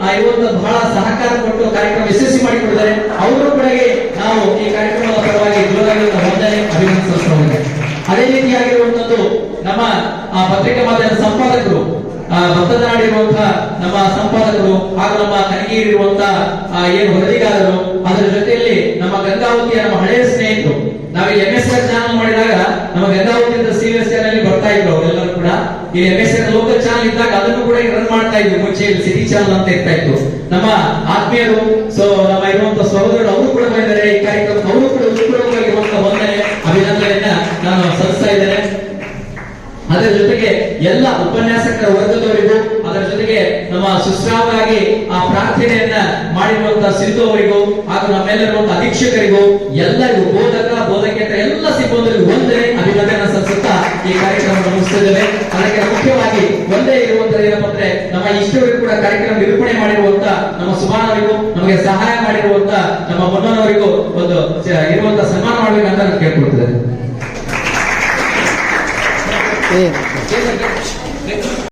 [SPEAKER 10] ಆ ಇವತ್ತು ಬಹಳ ಸಹಕಾರ ಕೊಟ್ಟು ಕಾರ್ಯಕ್ರಮ ಯಶಸ್ವಿ ಮಾಡಿಕೊಡಿದ್ದಾರೆ ಅವರು ಕೂಡ ನಾವು ಈ ಕಾರ್ಯಕ್ರಮದ ಪರವಾಗಿ ಜೋರಾಗಿರುವ ವಂದನೆ ಅಭಿನಂದಿಸುತ್ತೇವೆ ಅದೇ ರೀತಿಯಾಗಿರುವಂತದ್ದು ನಮ್ಮ ಆ, ಪತ್ರಿಕಾ ಮಾಧ್ಯಮದ ಸಂಪಾದಕರು ಭತ್ತದ ನಮ್ಮ ಸಂಪಾದಕರು ಹಾಗೂ ನಮ್ಮ ಕನಗಿರಿ ಇರುವಂತಹ ಆ, ಏನು ವರದಿಗಾರರು ಅದರ ಜೊತೆಯಲ್ಲಿ ನಮ್ಮ ಗಂಗಾವತಿಯ ನಮ್ಮ ಹಳೆಯ ಸ್ನೇಹಿತರು. ನಾವು ಎಂ ಎಸ್ ಆರ್ ಚಾನಲ್ ಮಾಡಿದಾಗ ನಮ್ಮ ಗಂಗಾವತಿಯಿಂದ ಸಿ ಎಸ್ ಅಲ್ಲಿ ಬರ್ತಾ ಇದ್ರು ಅವರೆಲ್ಲರೂ ಕೂಡ. ಈ M S R local channel ಇದ್ದಾಗ ಅದನ್ನು ಕೂಡ ರನ್ ಮಾಡ್ತಾ ಇದ್ವಿ ಮುಂಚೆ ಸಿಟಿ ಚಾನಲ್ ಅಂತ ಇರ್ತಾ ಇತ್ತು. ನಮ್ಮ ಆತ್ಮೀಯರು ಸೊ ನಮ್ಮ ಇರುವಂತಹ ಸಹೋದರರು ಅವರು ಕೂಡ ಬಂದಿದ್ದಾರೆ. ಈ ಕಾರ್ಯಕ್ರಮ ಅವರು ಕೂಡ ಉತ್ಪೂರ್ವವಾಗಿರುವಂತಹ ವಂದನೆ ಅಭಿನಂದನೆಯನ್ನ ನಾನು ಸಲ್ಲಿಸ್ತಾ ಇದ್ದೇನೆ. ಅದರ ಜೊತೆಗೆ ಎಲ್ಲ ಉಪನ್ಯಾಸಕರ ಜೊತೆಗೆ ನಮ್ಮ ಆ ಪ್ರಾರ್ಥನೆಯನ್ನ ಮಾಡಿರುವಂತಹ ಸಿಂಧು ಅವರಿಗೂ ಹಾಗೂ ನಮ್ಮೆಲ್ಲರಿರುವಂತಹ ಅಧೀಕ್ಷಕರಿಗೂ ಎಲ್ಲರಿಗೂ ಬೋಧಕ ಬೋಧಕೇತರ ಎಲ್ಲ ಸಿಬ್ಬಂದಿಗೂ ಒಂದೇ ಅಭಿನಂದನೆ ಸಲ್ಲಿಸುತ್ತಾ ಈ ಕಾರ್ಯಕ್ರಮವನ್ನು ಮುಗಿಸಿದ್ದೇವೆ ಅದಕ್ಕೆ ಮುಖ್ಯವಾಗಿ ಒಂದೇ ಇರುವಂತಹ ಏನಪ್ಪ ಅಂದ್ರೆ ನಮ್ಮ ಇಷ್ಟವರಿಗೂ ಕೂಡ ಕಾರ್ಯಕ್ರಮ ನಿರೂಪಣೆ ಮಾಡಿರುವಂತ ನಮ್ಮ ಸುಮಾನವರಿಗೂ ನಮಗೆ ಸಹಾಯ ಮಾಡಿರುವಂತ ನಮ್ಮ ಮೊನ್ನವರಿಗೂ ಒಂದು ಇರುವಂತಹ ಇರುವಂತ ಸನ್ಮಾನ ಮಾಡಬೇಕಂತ ನಾನು ಕೇಳ್ಕೊಳ್ತಿದ್ದೇನೆ.